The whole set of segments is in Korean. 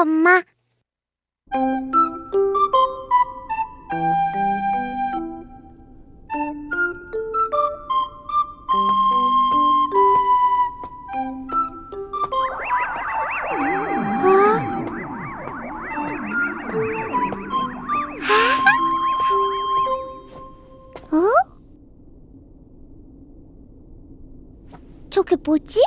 엄마. 어? 어? 저게 뭐지?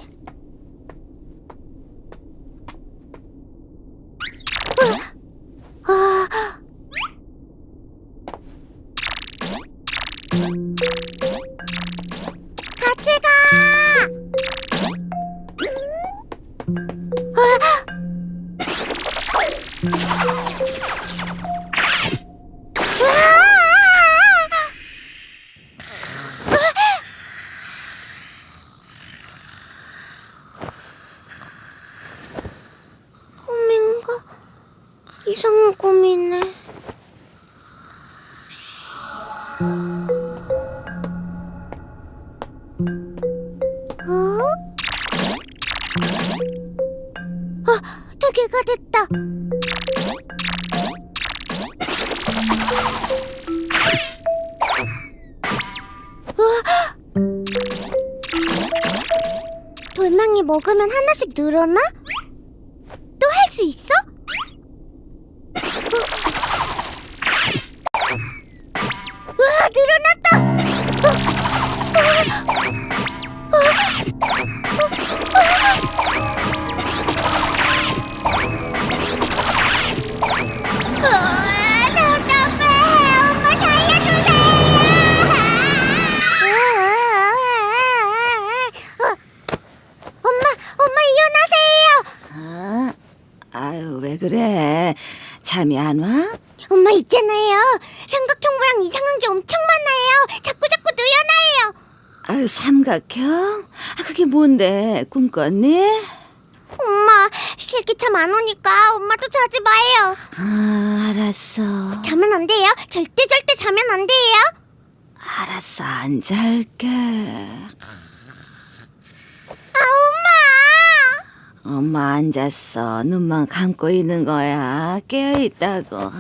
먹으면 하나씩 늘어나? 또 할 수 있어? 어? 엄마 있잖아요. 삼각형 모양 이상한 게 엄청 많아요. 자꾸 자꾸 늘어나요. 아유 삼각형? 아 그게 뭔데? 꿈 꿨니? 엄마, 슬기 참안 오니까 엄마도 자지 마요. 아 알았어, 자면 안 돼요. 절대 절대 자면 안 돼요. 알았어 안 잘게. 아, 엄마. 엄마 안 잤어. 눈만 감고 있는 거야. 깨어 있다고.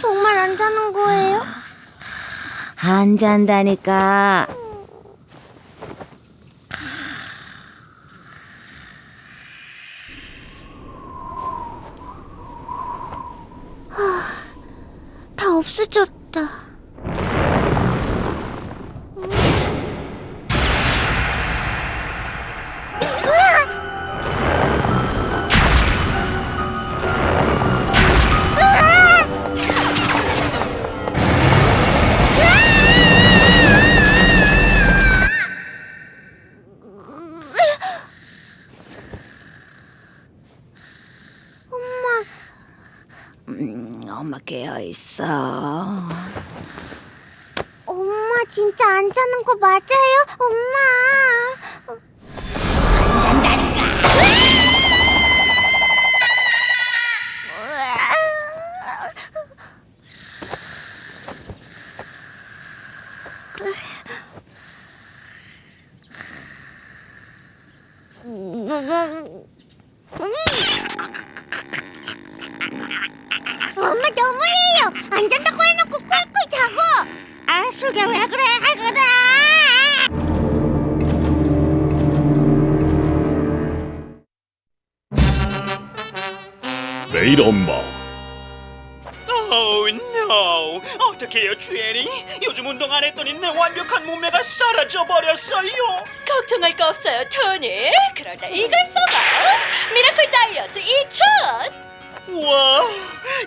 정말 안 자는 거예요? 안 잔다니까. 다 없어졌다. 거 맞아요? 사라져 버렸어요. 걱정할 거 없어요, 토니. 때 이걸 써봐. 미라클 다이어트 2000. 와,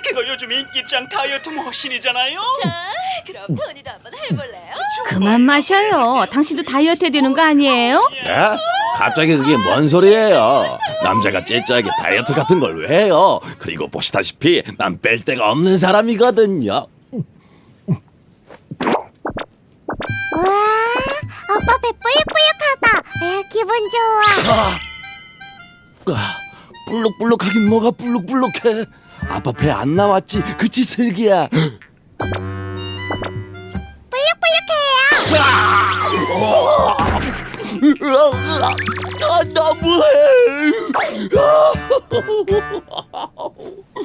그거 요즘 인기짱 다이어트 머신이잖아요. 자, 그럼 토니도 한번 해볼래요? 그만 마셔요. 당신도 다이어트 해야 되는 거 아니에요? 야? 갑자기 그게 뭔 소리예요 남자가 째째하게 다이어트 같은 걸 왜 해요 그리고 보시다시피 난 뺄 데가 없는 사람이거든요 와, 아빠 배 뿌옇뿌옇하다. 에, 기분 좋아. 아, 불룩불룩하긴 뭐가 불룩불룩해 아빠 배 안 나왔지 그치 슬기야 뿌옇뿌옇해요. 아, 너무해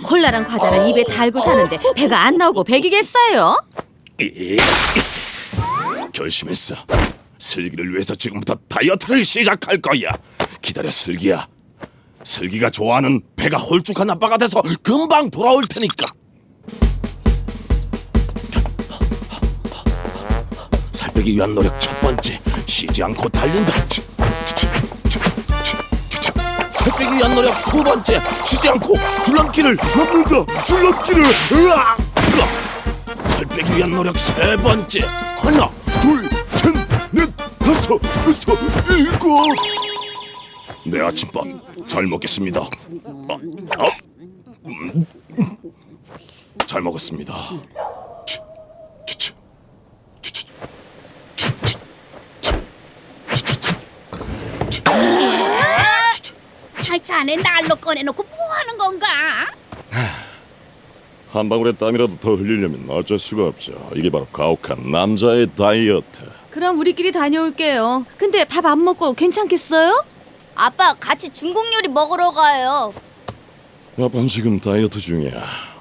콜라랑 과자를 입에 달고 사는데 배가 안 나오고 배기겠어요? 이- 결심했어. 슬기를 위해서 지금부터 다이어트를 시작할 거야. 기다려 슬기야. 슬기가 좋아하는 배가 홀쭉한 아빠가 돼서 금방 돌아올 테니까. 살 빼기 위한 노력 첫 번째 쉬지 않고 달린다. 살 빼기 위한 노력 두 번째 쉬지 않고 줄넘기를 넘는다. 줄넘기를! 으악! 살 빼기 위한 노력 세 번째 하나 둘 셋 넷 다섯 여섯 일곱 내 아침밥 잘 먹겠습니다 어, 어? 음. 잘 먹었습니다 치, 치, 치, 치, 치, 치, 치, 치, 치, 치, 치. 아, 자네 날로 꺼내놓고 뭐 하는 건가? 한 방울의 땀이라도 더 흘리려면 어쩔 수가 없죠 이게 바로 가혹한 남자의 다이어트 그럼 우리끼리 다녀올게요. 근데 밥 안 먹고 괜찮겠어요? 아빠 같이 중국 요리 먹으러 가요. 아빠는 지금 다이어트 중이야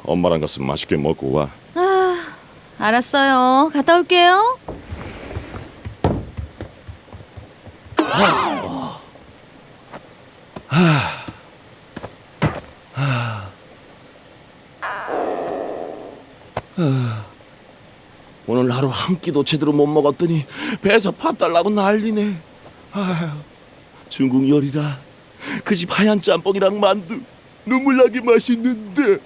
엄마랑 가서 맛있게 먹고 와 아, 알았어요. 갔다 올게요. 오늘 하루 한 끼도 제대로 못 먹었더니 배에서 밥 달라고 난리네. 아휴, 중국 요리라. 그 집 하얀 짬뽕이랑 만두 눈물 나게 맛있는데.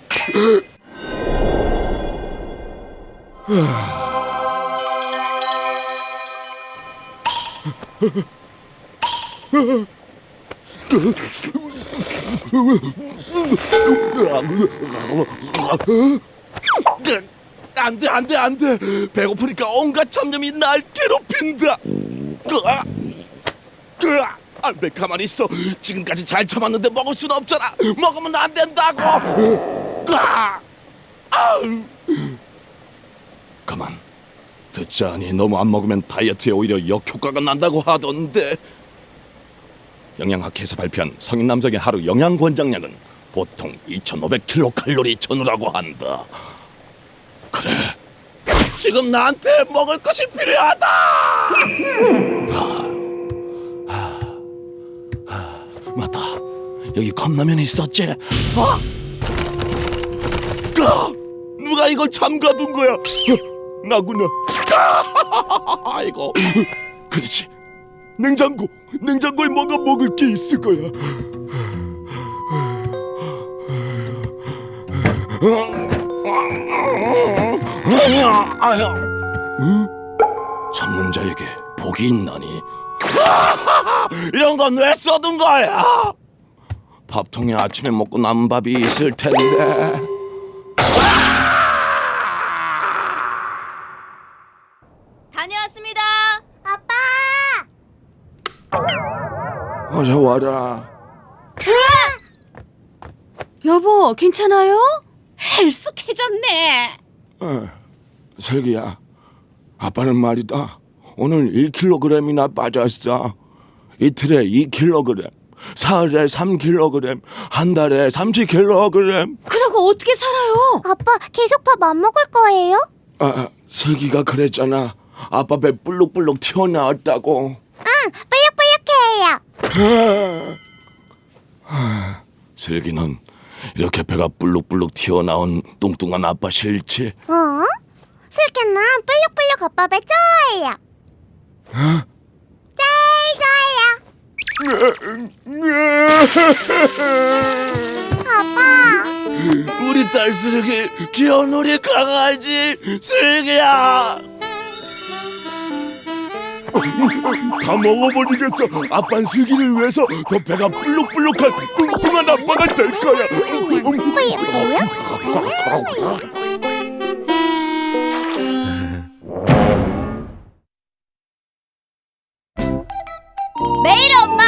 안돼 안돼 안돼 배고프니까 온갖 잡념이 날 괴롭힌다. 으아! 으아! 안돼 가만히 있어. 지금까지 잘 참았는데 먹을 수는 없잖아. 먹으면 안 된다고. 으아! 아우! 가만. 듣자니 너무 안 먹으면 다이어트에 오히려 역효과가 난다고 하던데. 영양학회에서 발표한 성인 남성의 하루 영양 권장량은 보통 2,500kcal 전후라고 한다. 그래. 지금 나한테 먹을 것이 필요하다. 아, 아, 아, 맞다. 여기 컵라면이 있었지. 아, 아, 누가 이걸 잠가둔 거야? 어, 나구나. 아, 아이고. 그렇지. 냉장고. 냉장고에 뭔가 먹을 게 있을 거야. 아야. 응? 잡는 자에게 복이 있나니? 이런 건 왜 써둔 거야? 밥통에 아침에 먹고 남은 밥이 있을 텐데. 다녀왔습니다. 아빠. 어서 와라. 여보, 괜찮아요? 헬쑥해졌네. 어, 슬기야, 아빠는 말이다. 오늘 1kg이나 빠졌어. 이틀에 2kg, 사흘에 3kg, 한 달에 30kg. 그러고 어떻게 살아요? 아빠 계속 밥 안 먹을 거예요? 아, 슬기가 그랬잖아. 아빠 배 불룩불룩 튀어나왔다고. 뿌옇뿌옇해요. 슬기는 이렇게 배가 불룩불룩 튀어나온 뚱뚱한 아빠 싫지? 어? 슬기는 뿌옇뿌옇 겉밥을 좋아해요. 제일 좋아해요. 아빠. 우리 딸 슬기 귀여운 우리 강아지 슬기야 다 먹어버리겠어 아빤 슬기를 위해서 더 배가 불룩불룩한 뚱뚱한 아빠가 될 거야 매일 엄마.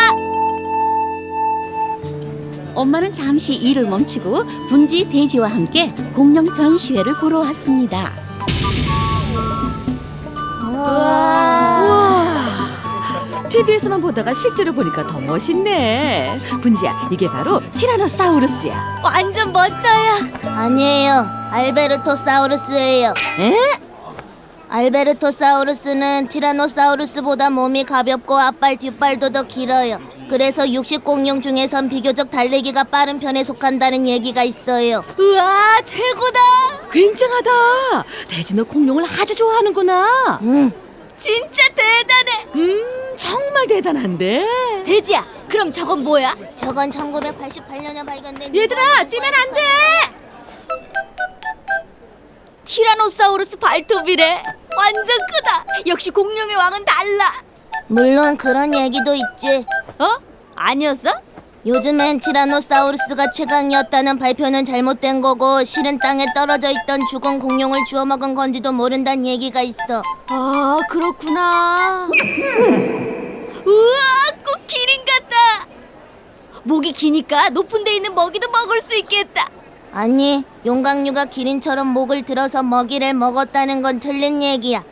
엄마는 잠시 일을 멈추고 분지 돼지와 함께 공룡 전시회를 보러 왔습니다. 우와, TV에서만 보다가 실제로 보니까 더 멋있네. 분지야, 이게 바로 티라노사우루스야. 완전 멋져요. 아니에요. 알베르토사우루스예요. 에? 알베르토사우루스는 티라노사우루스보다 몸이 가볍고 앞발 뒷발도 더 길어요. 그래서 육식 공룡 중에선 비교적 달리기가 빠른 편에 속한다는 얘기가 있어요. 우와, 최고다. 굉장하다. 대진호 공룡을 아주 좋아하는구나. 음, 진짜 대단해. 음, 정말 대단한데. 돼지야, 그럼 저건 뭐야? 저건 1988년에 발견된 얘들아, 뛰면 안 돼. 티라노사우루스 발톱이래. 완전 크다. 역시 공룡의 왕은 달라. 물론 그런 얘기도 있지. 어? 아니었어? 요즘엔 티라노사우루스가 최강이었다는 발표는 잘못된 거고 실은 땅에 떨어져 있던 죽은 공룡을 주워 먹은 건지도 모른다는 얘기가 있어. 아, 그렇구나. 우와, 꼭 기린 같다. 목이 기니까 높은 데 있는 먹이도 먹을 수 있겠다. 아니, 용광류가 기린처럼 목을 들어서 먹이를 먹었다는 건 틀린 얘기야.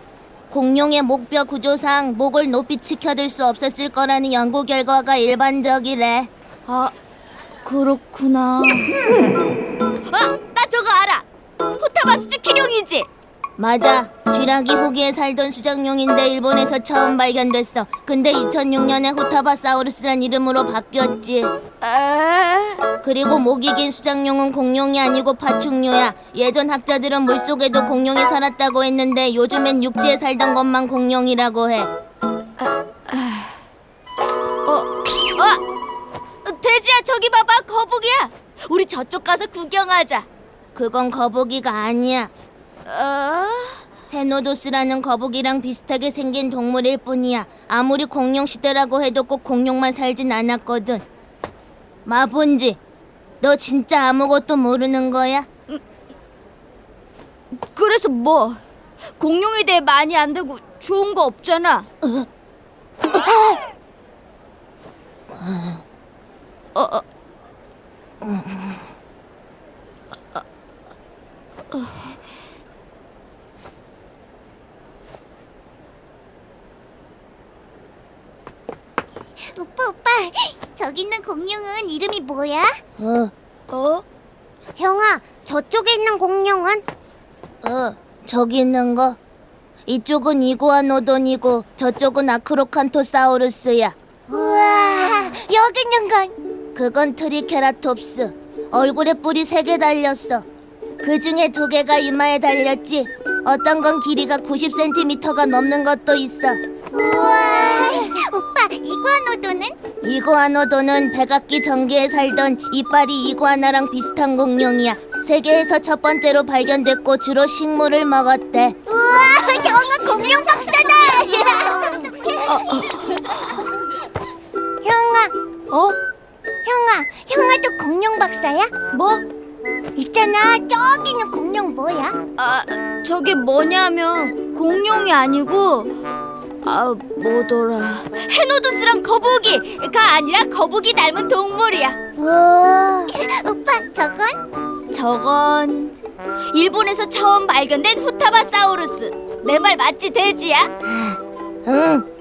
공룡의 목뼈 구조상 목을 높이 치켜들 수 없었을 거라는 연구 결과가 일반적이래. 아, 그렇구나. 아, 나 저거 알아. 호타바스즈 키룡이지. 맞아. 쥐라기 호기에 살던 수작용인데 일본에서 처음 발견됐어. 근데 2006년에 호타바사우루스란 이름으로 바뀌었지. 아, 그리고 목이 긴 수작용은 공룡이 아니고 파충류야. 예전 학자들은 물속에도 공룡이 살았다고 했는데 요즘엔 육지에 살던 것만 공룡이라고 해. 어, 돼지야 저기 봐봐 거북이야. 우리 저쪽 가서 구경하자. 그건 거북이가 아니야. 어, 헤노도스라는 거북이랑 비슷하게 생긴 동물일 뿐이야. 아무리 공룡 시대라고 해도 꼭 공룡만 살진 않았거든. 마본지, 너 진짜 아무것도 모르는 거야? 그래서 뭐? 공룡에 대해 많이 안 되고 좋은 거 없잖아. 어, 어, 오빠 오빠, 저기 있는 공룡은 이름이 뭐야? 어, 어? 형아, 저쪽에 있는 공룡은? 어, 저기 있는 거. 이쪽은 이구아노돈이고 저쪽은 아크로칸토사우루스야. 우와, 여기 있는 건? 그건 트리케라톱스. 얼굴에 뿔이 세 개 달렸어. 그 중에 두 개가 이마에 달렸지. 어떤 건 길이가 90cm가 넘는 것도 있어. 우와, 오빠 이구아노돈은? 이구아노돈은 백악기 전기에 살던 이빨이 이구아나랑 비슷한 공룡이야. 세계에서 첫 번째로 발견됐고 주로 식물을 먹었대. 우와, 형아 공룡 박사다. 형아, 어? 형아, 형아도 공룡 박사야? 뭐? 있잖아, 저기 있는 공룡 뭐야? 아, 저게 뭐냐면 공룡이 아니고 아, 뭐더라. 헤노도스랑 거북이가 아니라 거북이 닮은 동물이야. 우와, 오빠 저건? 저건 일본에서 처음 발견된 후타바사우루스. 내 말 맞지 돼지야? 응.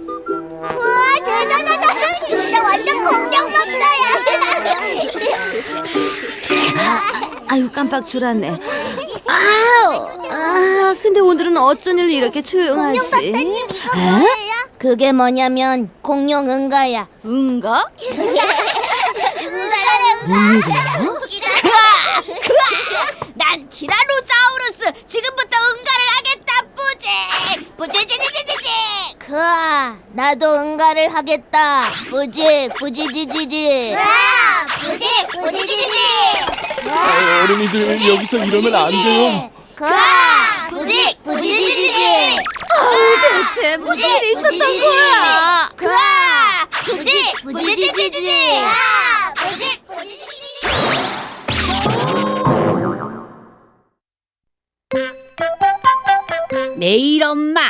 우와, 대단하다. 나 완전 공룡 박사야. 아유, 깜빡 줄었네. 아우, 아, 근데 오늘은 어쩐 일로 이렇게 조용하지? 이거 뭐예요? 그게 뭐냐면 공룡 응가야. 응가? 난 티라노사우루스. 지금부터 응가를 하겠다 뿌지. 뿌지지지지지지. 그아, 나도 응가를 하겠다. 부직, 부지지지지. 부직, 부지지지지. 아, 어른이들 여기서 이러면 안 돼요. 그아, 부직, 부지지지지. 대체 무슨 일이 있었던 거야? 그아, 부직, 부지지지지. 부직, 부지지지지. 매일 엄마.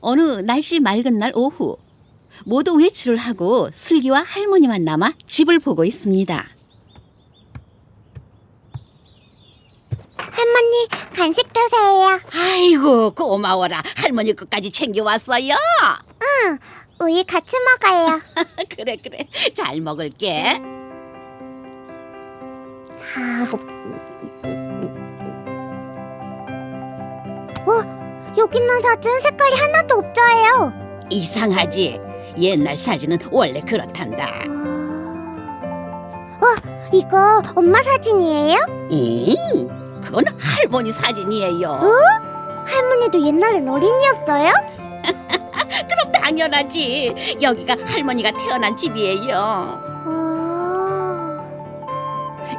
어느 날씨 맑은 날 오후 모두 외출을 하고 슬기와 할머니만 남아 집을 보고 있습니다. 할머니, 간식 드세요. 아이고 고마워라 할머니 끝까지 챙겨왔어요 응, 우유 같이 먹어요. 그래 그래 잘 먹을게. 어, 여기 있는 사진 색깔이 하나도 없죠예요. 이상하지? 옛날 사진은 원래 그렇단다. 어, 이거 엄마 사진이에요? 이 그건 할머니 사진이에요. 할머니도 옛날엔 어린이였어요? 그럼 당연하지. 여기가 할머니가 태어난 집이에요. 어...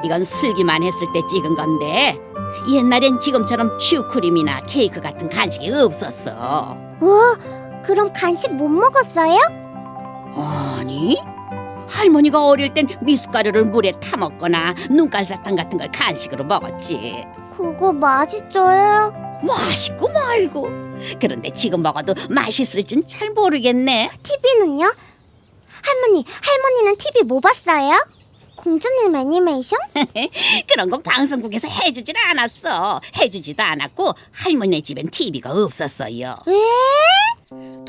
이건 슬기만 했을 때 찍은 건데 옛날엔 지금처럼 슈크림이나 케이크 같은 간식이 없었어. 어, 그럼 간식 못 먹었어요? 아니? 할머니가 어릴 땐 미숫가루를 물에 타 먹거나 눈깔 사탕 같은 걸 간식으로 먹었지. 그거 맛있어요? 맛있고 말고. 그런데 지금 먹어도 맛있을진 잘 모르겠네. TV는요? 할머니, 할머니는 TV 뭐 봤어요? 공주님 애니메이션? 그런 건 방송국에서 해주질 않았어. 해주지도 않았고 할머니네 집엔 TV가 없었어요. 왜?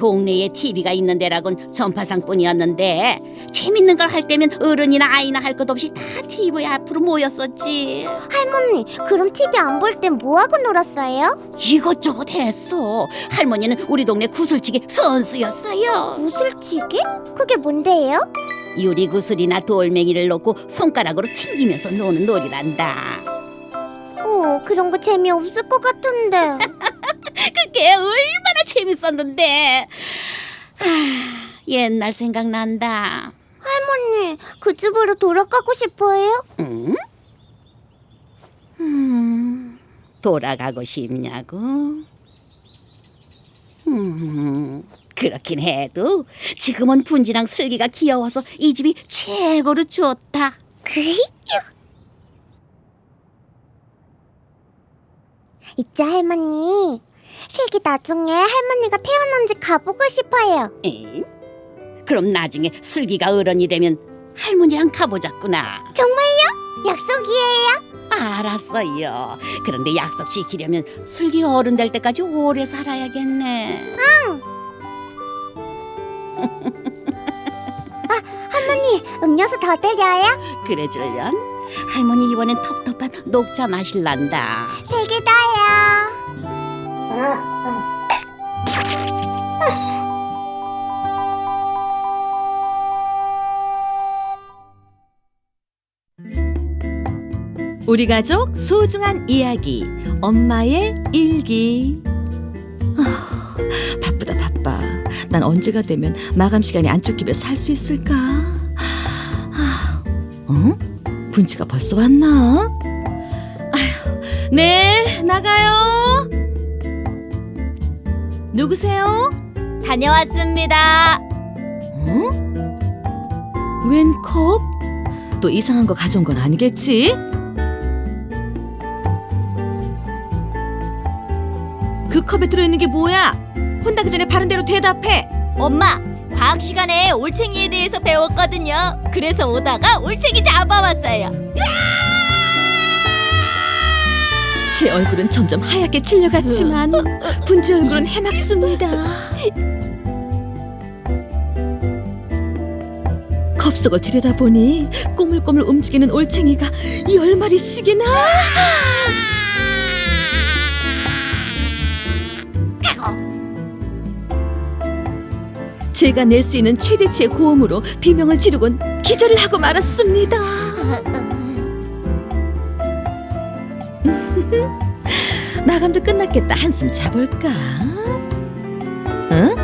동네에 TV가 있는 데라곤 전파상뿐이었는데 재밌는 걸 할 때면 어른이나 아이나 할 것 없이 다 TV 앞으로 모였었지. 할머니, 그럼 TV 안 볼 땐 뭐하고 놀았어요? 이것저것 했어. 할머니는 우리 동네 구슬치기 선수였어요. 구슬치기? 그게 뭔데요? 유리 구슬이나 돌멩이를 놓고 손가락으로 튕기면서 노는 놀이란다. 어, 그런 거 재미없을 것 같은데. 그게 얼마나 재밌었는데. 아, 옛날 생각난다. 할머니, 그 집으로 돌아가고 싶어요? 응? 음, 돌아가고 싶냐고? 음, 그렇긴 해도 지금은 분지랑 슬기가 귀여워서 이 집이 최고로 좋다. 그이 있죠, 할머니. 슬기 나중에 할머니가 태어난 집 가보고 싶어요. 에? 그럼 나중에 슬기가 어른이 되면 할머니랑 가보자꾸나. 정말요? 약속이에요. 알았어요. 그런데 약속 지키려면 슬기 어른 될 때까지 오래 살아야겠네. 할머니, 음료수 더 드려요? 그래 줄련? 할머니 이번엔 텁텁한 녹차 마실란다. 슬기다 우리 가족 소중한 이야기 엄마의 일기 아, 바쁘다 바빠 난 언제가 되면 마감 시간이 안 쫓기며 살수 있을까 아, 어? 분지가 벌써 왔나 아휴, 네 나가요 누구세요 다녀왔습니다. 어? 웬 컵? 또 이상한 거 가져온 건 아니겠지? 그 컵에 들어있는 게 뭐야? 혼나기 전에 바른 대로 대답해. 엄마, 과학 시간에 올챙이에 대해서 배웠거든요. 그래서 오다가 올챙이 잡아왔어요. 제 얼굴은 점점 하얗게 찔려갔지만 분주 얼굴은 해맑습니다. 컵 속을 들여다보니 꼬물꼬물 움직이는 올챙이가 열 마리씩이나. 제가 낼 수 있는 최대치의 고음으로 비명을 지르곤 기절을 하고 말았습니다. 마감도 끝났겠다. 한숨 자볼까? 응?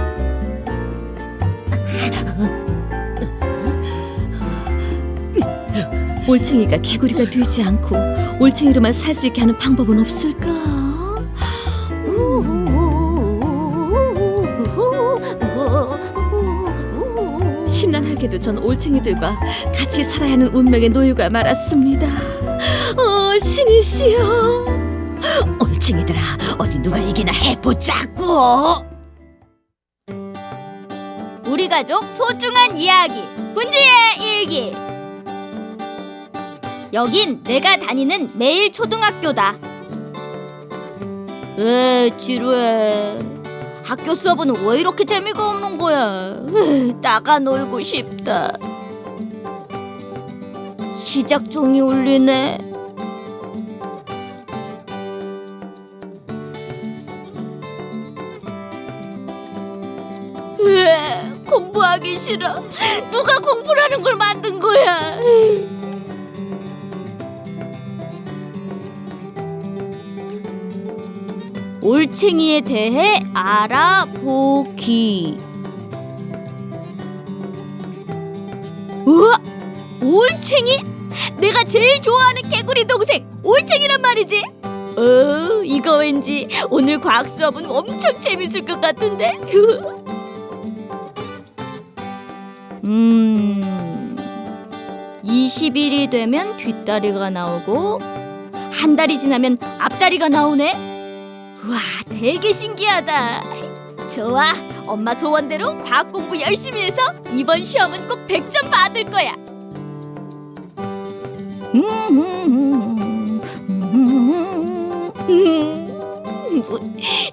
올챙이가 개구리가 되지 않고 올챙이로만 살 수 있게 하는 방법은 없을까? 심란하게도 전 올챙이들과 같이 살아야 하는 운명의 노유가 말았습니다. 어, 신이시여. 올챙이들아, 어디 누가 이기나 해보자고. 우리 가족 소중한 이야기 분지의 일기. 여긴 내가 다니는 매일 초등학교다. 으 지루해. 학교 수업은 왜 이렇게 재미가 없는 거야? 나가 놀고 싶다. 시작 종이 울리네. 으아, 공부하기 싫어. 누가 공부라는 걸 만든 거야? 올챙이에 대해 알아보기. 우와, 올챙이? 내가 제일 좋아하는 개구리 동생 올챙이란 말이지. 어, 이거 왠지 오늘 과학 수업은 엄청 재밌을 것 같은데. 음, 20일이 되면 뒷다리가 나오고 한 달이 지나면 앞다리가 나오네. 와, 되게 신기하다. 좋아, 엄마 소원대로 과학 공부 열심히 해서 이번 시험은 꼭 100점 받을 거야.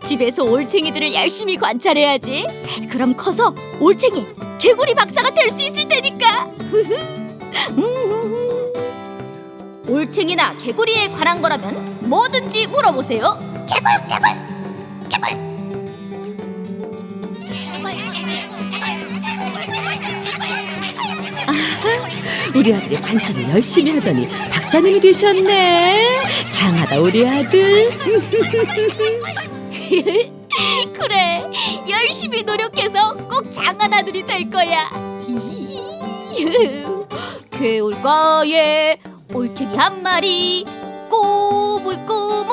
집에서 올챙이들을 열심히 관찰해야지. 그럼 커서 올챙이 개구리 박사가 될 수 있을 테니까. 올챙이나 개구리에 관한 거라면 뭐든지 물어보세요. 우리 아들이 관찰을 열심히 하더니 박사님이 되셨네. 장하다 우리 아들. 그래, 열심히 노력해서 꼭 장한 아들이 될 거야. 개울가에 올챙이 한 마리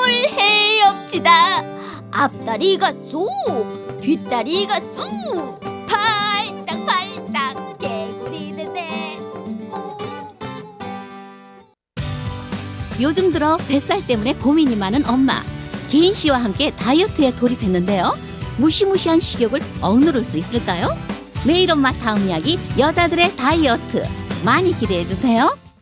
꼬물꼬물 헤엄치다 앞다리가 쑥 뒷다리가 쑥 팔딱팔딱 개구리는 내 요즘 들어 뱃살 때문에 고민이 많은 엄마 개인 씨와 함께 다이어트에 돌입했는데요. 무시무시한 식욕을 억누를 수 있을까요? 매일 엄마 다음 이야기 여자들의 다이어트 많이 기대해 주세요.